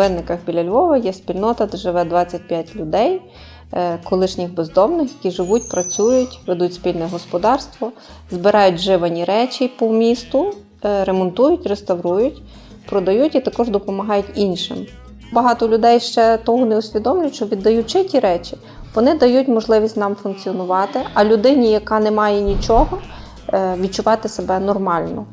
винниках біля Львова є спільнота, де живе 25 людей, е, колишніх бездомних, які живуть, працюють, ведуть спільне господарство, збирають вживані речі по місту, е, ремонтують, реставрують, продають і також допомагають іншим. Багато людей ще того не усвідомлюють, що віддаючи ті речі, вони дають можливість нам функціонувати, а людині, яка не має нічого, е, відчувати себе нормально.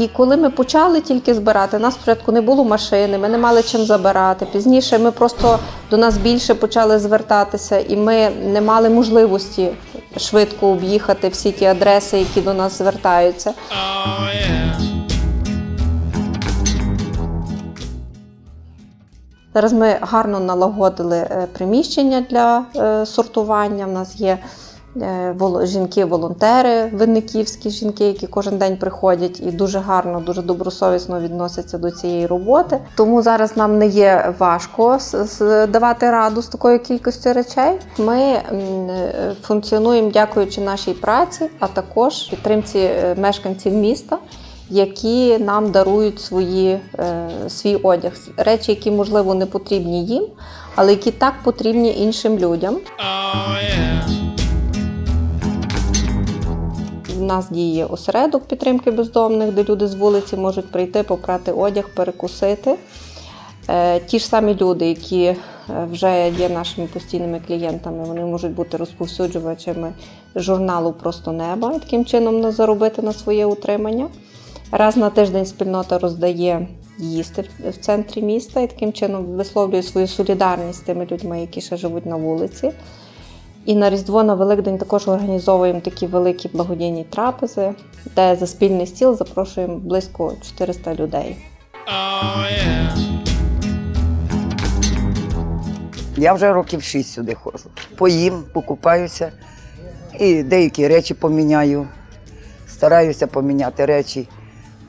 І коли ми почали тільки збирати, нас спочатку не було машини, ми не мали чим забирати. Пізніше ми просто до нас більше почали звертатися, і ми не мали можливості швидко об'їхати всі ті адреси, які до нас звертаються. Зараз ми гарно налагодили е, приміщення для е, сортування. У нас є жінки-волонтери, винниківські жінки, які кожен день приходять і дуже гарно, дуже добросовісно відносяться до цієї роботи. Тому зараз нам не є важко давати раду з такою кількістю речей. Ми е, функціонуємо дякуючи нашій праці, а також підтримці е, мешканців міста які нам дарують свої, е, свій одяг, речі, які, можливо, не потрібні їм, але які так потрібні іншим людям. У нас діє осередок підтримки бездомних, де люди з вулиці можуть прийти, попрати одяг, перекусити. Е, Ті ж самі люди, які е, вже є нашими постійними клієнтами, вони можуть бути розповсюджувачами журналу Просто неба і таким чином заробити на своє утримання. Раз на тиждень спільнота роздає їсти в центрі міста і таким чином висловлює свою солідарність з тими людьми, які ще живуть на вулиці. І на Різдво на Великдень також організовуємо такі великі благодійні трапези, де за спільний стіл запрошуємо близько 400 людей. Я вже років шість сюди ходжу. Поїм, покупаюся і деякі речі поміняю. Стараюся поміняти речі.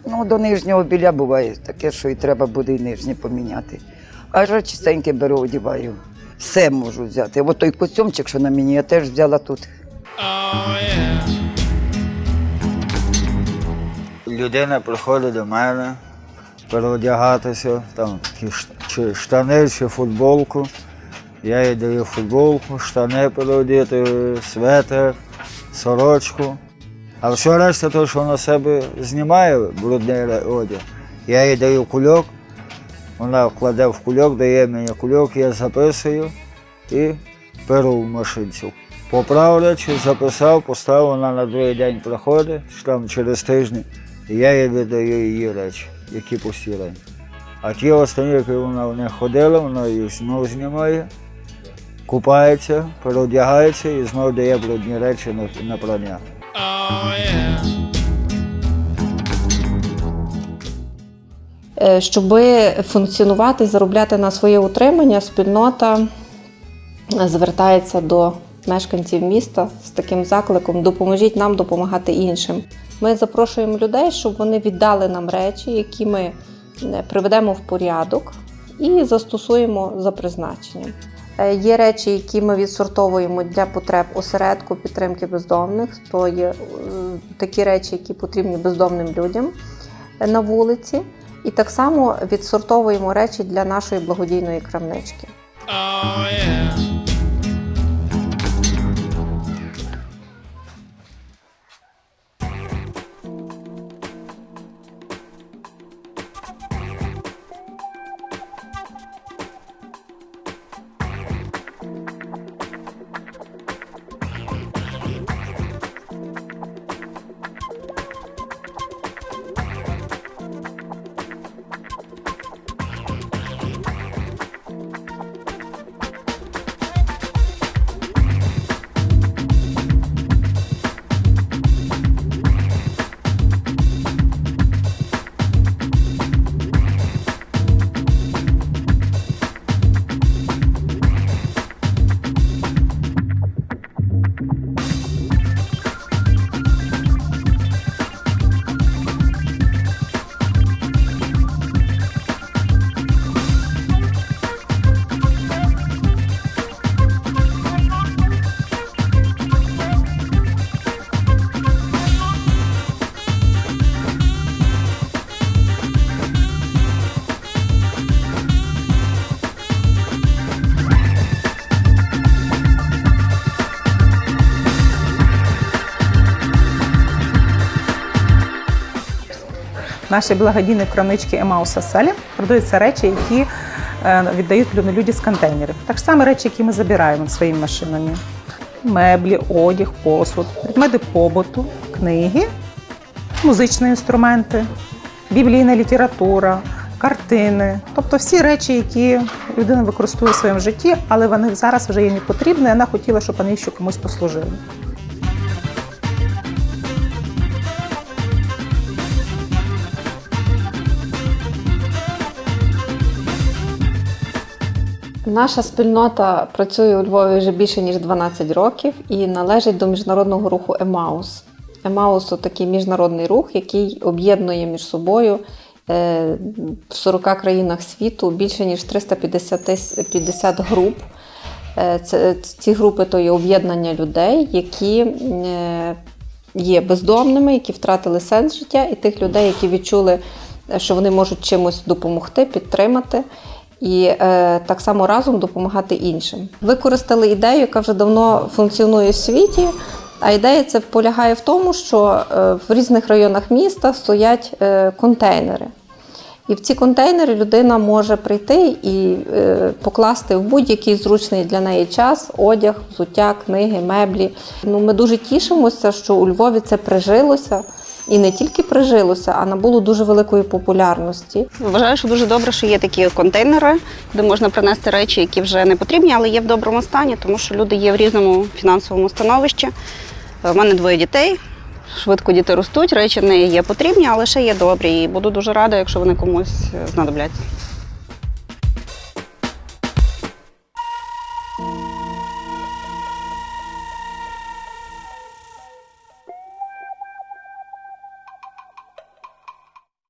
Ну, до нижнього біля буває таке, що і треба буде і нижнє поміняти. А вже чистеньке беру, одіваю. Все можу взяти. От той костюмчик, що на мені, я теж взяла тут. Людина приходить до мене переодягатися, там чи штани чи футболку. Я їй даю футболку, штани переодіти, светр, сорочку. А все решта, то, що на себе знімає брудний одяг, я їй даю кульок, вона кладе в кульок, дає мені кульок, я записую і беру в машинцю. Поправ речі, записав, поставив, вона на другий день приходить, там через тиждень, і я їй віддаю її речі, які пусті. А ті останні, які вона в них ходила, вона їх знову знімає, купається, переодягається і знову дає брудні речі на, прання. Е, Щоб функціонувати, заробляти на своє утримання, спільнота звертається до мешканців міста з таким закликом Допоможіть нам допомагати іншим. Ми запрошуємо людей, щоб вони віддали нам речі, які ми е, приведемо в порядок і застосуємо за призначенням. Е, Є речі, які ми відсортовуємо для потреб осередку підтримки бездомних. То є е, такі речі, які потрібні бездомним людям е, на вулиці. І так само відсортовуємо речі для нашої благодійної крамнички. Наші благодійні крамнички Емауса Селі продаються речі, які е, віддають люди з контейнерів. Так само речі, які ми забираємо своїми машинами. Меблі, одяг, посуд, предмети побуту, книги, музичні інструменти, біблійна література, картини. Тобто всі речі, які людина використовує в своєму житті, але вони зараз вже їй не потрібні, вона хотіла, щоб вони ще комусь послужили. Наша спільнота працює у Львові вже більше ніж 12 років і належить до міжнародного руху Емаус. Емаус – такий міжнародний рух, який об'єднує між собою е, в 40 країнах світу більше ніж 350 груп. Е, ці групи то є об'єднання людей, які е, є бездомними, які втратили сенс життя, і тих людей, які відчули, що вони можуть чимось допомогти, підтримати. І е, так само разом допомагати іншим. Використали ідею, яка вже давно функціонує в світі. А ідея це полягає в тому, що е, в різних районах міста стоять е, контейнери. І в ці контейнери людина може прийти і е, покласти в будь-який зручний для неї час одяг, взуття, книги, меблі. Ну, ми дуже тішимося, що у Львові це прижилося. І не тільки прижилося, а набуло дуже великої популярності. Вважаю, що дуже добре, що є такі контейнери, де можна принести речі, які вже не потрібні, але є в доброму стані, тому що люди є в різному фінансовому становищі. У мене двоє дітей. Швидко діти ростуть, речі не є потрібні, але ще є добрі. І буду дуже рада, якщо вони комусь знадобляться.